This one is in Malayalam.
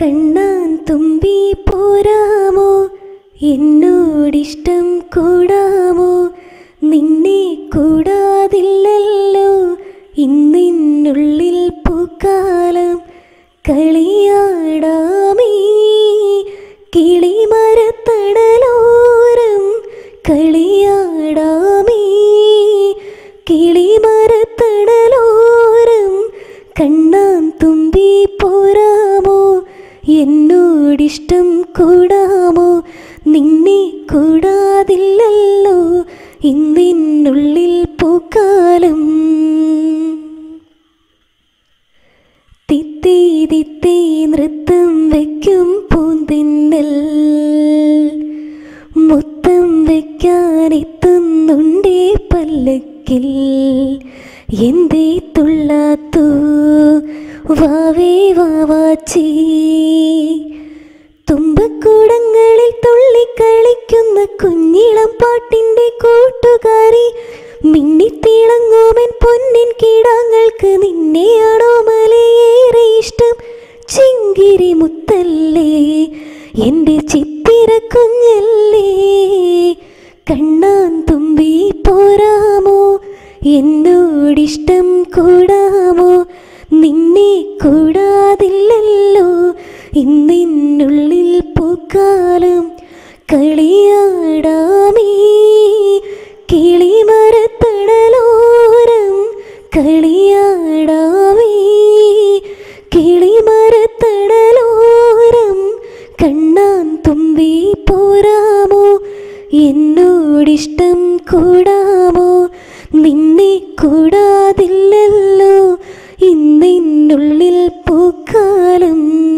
കണ്ണാൻ തുമ്പി പോരാമോ? എന്നോടിഷ്ടം കൂടാമോ? നിന്നെ കൂടാതില്ലല്ലോ. ഇന്നിന്നുള്ളിൽ പൂക്കാലം കളിയാടാമീ. കിളിമരത്തടലോരം കളിയാടാമീ. കിളിമരത്തടലോരം കണ്ണാൻ തുമ്പി പോരാമോ എന്നോടിഷ്ടം കൂടാമോ? നിന്നെ കൂടാതില്ലല്ലോ. ഇന്നിനുള്ളിൽ പൂക്കാലം. തിത്തി തിത്തി നൃത്തം വയ്ക്കും പൂന്തിന്നൽ. മുത്തം വയ്ക്കാൻ എത്തുന്നുണ്ടേ പല്ലക്കിൽ എന്തേ തുള്ളാത്തു? വാവേ വാവാച്ചി തുമ്പക്കൂടങ്ങളിൽ തുള്ളിക്കളിക്കുന്ന കുഞ്ഞിളം പാട്ടിന്റെ കൂട്ടുകാരി മിന്നിത്തിളങ്ങോമൻ പൊന്നിൻ കീടാങ്ങൾക്ക് നിന്നെയാണോ മലയേറെ ഇഷ്ടം? ചിങ്കിരി മുത്തല്ലേ എന്റെ ചിത്തിര കുഞ്ഞല്ലേ. എന്നോടിഷ്ടം കൂടാമോ? നിന്നെ കൂടാതില്ലല്ലോ. ഇന്നിനുള്ളിൽ പൂക്കാലം കളിയാടാമേ. കിളിമരത്തടലോരം കളിയാടാമേ. കിളിമരത്തടലോരം കണ്ണാൻ തുമ്പി പോരാമോ എന്നോടിഷ്ടം കൂടാമോ? നിന്നെ കൂടാതില്ലല്ലോ. ഇന്നെന്നുള്ളിൽ പൂക്കാലം